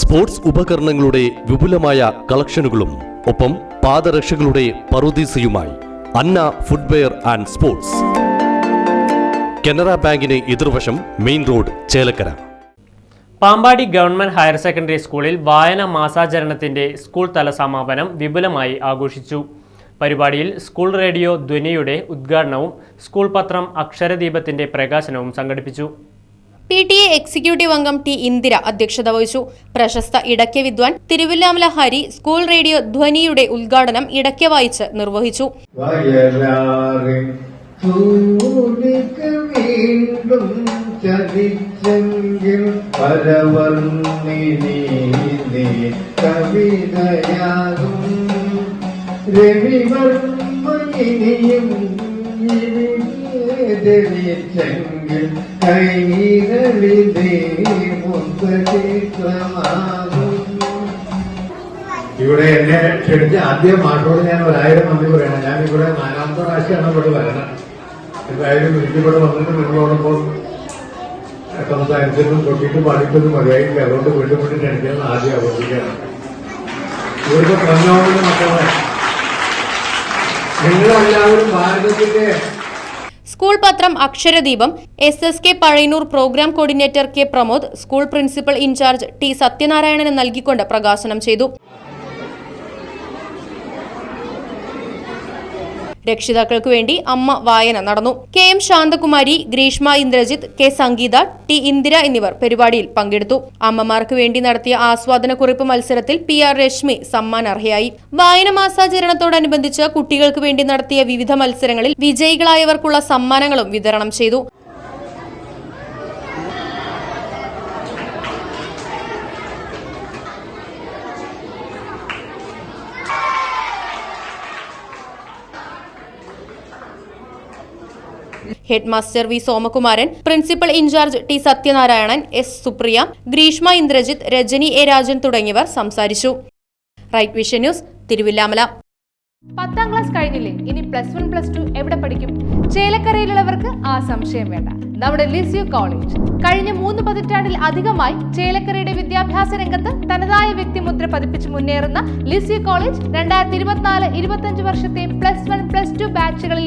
Sports ഉപകരണങ്ങളുടെ വിപുലമായ കളക്ഷനുകളും ഒപ്പം പാദരക്ഷകളുടെ പറുദീസയുമായി Anna footwear and sports. Canara ബാങ്കിന് എതിർവശം main road Chelakkara. Pampady government higher secondary സ്കൂളിൽ വായന മാസാചരണത്തിന്റെ സ്കൂൾ തല സമാപനം വിപുലമായി ആഘോഷിച്ചു. പരിപാടിയിൽ സ്കൂൾ റേഡിയോ ധ്വനിയുടെ ഉദ്ഘാടനവും സ്കൂൾ പത്രം അക്ഷരദീപത്തിന്റെ പ്രകാശനവും സംഘടിപ്പിച്ചു. പി ടി എ എക്സിക്യൂട്ടീവ് അംഗം ടി ഇന്ദിര അധ്യക്ഷത വഹിച്ചു. പ്രശസ്ത ഇടയ്ക്ക വിദ്വാൻ തിരുവില്ലാമല ഹരി സ്കൂൾ റേഡിയോ ധ്വനിയുടെ ഉദ്ഘാടനം ഇടയ്ക്ക വായിച്ച് നിർവഹിച്ചു. രവിവർമ്മ ചൂടിക്ക് ഇവിടെ എന്നെ ക്ഷണിച്ച ആദ്യം മാഷോട് ഞാൻ ഒരായിരം നന്ദി പറയണം. ഞാൻ ഇവിടെ നാലാമത്തെ പ്രാവശ്യമാണ് ഇവിടെ വരണം എന്തായാലും ഇവിടെ വന്നിട്ട് നിങ്ങളോടൊപ്പം സംസാരിച്ചതും തൊട്ടിട്ട് പാടിച്ചതും മതിയായില്ല. അതുകൊണ്ട് വീണ്ടും വീണ്ടും ക്ഷണിക്കാൻ ആദ്യം ആഘോഷിക്കണം. ഇവിടുത്തെ പ്രമോദന മക്കളെ നിങ്ങളെല്ലാവരും ഭാരതത്തിന്റെ സ്കൂൾ പത്രം Aksharadeepam S S K Pazhayannur program coordinator K Pramod school principal in charge T Satyanarayanan നൽകിക്കൊണ്ട് പ്രകാശനം ചെയ്തു. രക്ഷിതാക്കൾക്ക് വേണ്ടി അമ്മ വായന നടന്നു. K M Santhakumari Greeshma Indrajith K Sangeetha T Indira എന്നിവർ പരിപാടിയിൽ പങ്കെടുത്തു. അമ്മമാർക്ക് വേണ്ടി നടത്തിയ ആസ്വാദന കുറിപ്പ് മത്സരത്തിൽ പി ആർ രശ്മി സമ്മാനർഹയായി. വായന മാസാചരണത്തോടനുബന്ധിച്ച് കുട്ടികൾക്ക് വേണ്ടി നടത്തിയ വിവിധ മത്സരങ്ങളിൽ വിജയികളായവർക്കുള്ള സമ്മാനങ്ങളും വിതരണം ചെയ്തു. Head master V Somakumaran principal in charge T Sathyanarayanan S Supriya Greeshma Indrajith Rajani A Rajan തുടങ്ങിയവർ സംസാരിച്ചു. റൈറ്റ് വിഷൻ ന്യൂസ് തിരുവില്ലാമല പത്താം ക്ലാസ് കഴിഞ്ഞില്ലേ? ഇനി പ്ലസ് വൺ പ്ലസ് ടു എവിടെ പഠിക്കും? ചേലക്കരയിലുള്ളവർക്ക് ആ സംശയം വേണ്ട. നമ്മുടെ ലിസ്യു കോളേജ് കഴിഞ്ഞ മൂന്ന് പതിറ്റാണ്ടിൽ അധികമായി ചേലക്കരയുടെ വിദ്യാഭ്യാസ രംഗത്ത് തനതായ വ്യക്തിമുദ്ര പതിപ്പിച്ച് മുന്നേറുന്ന ലിസ്യു കോളേജ് രണ്ടായിരത്തി ഇരുപത്തിനാല് ഇരുപത്തഞ്ച് വർഷത്തെ plus one plus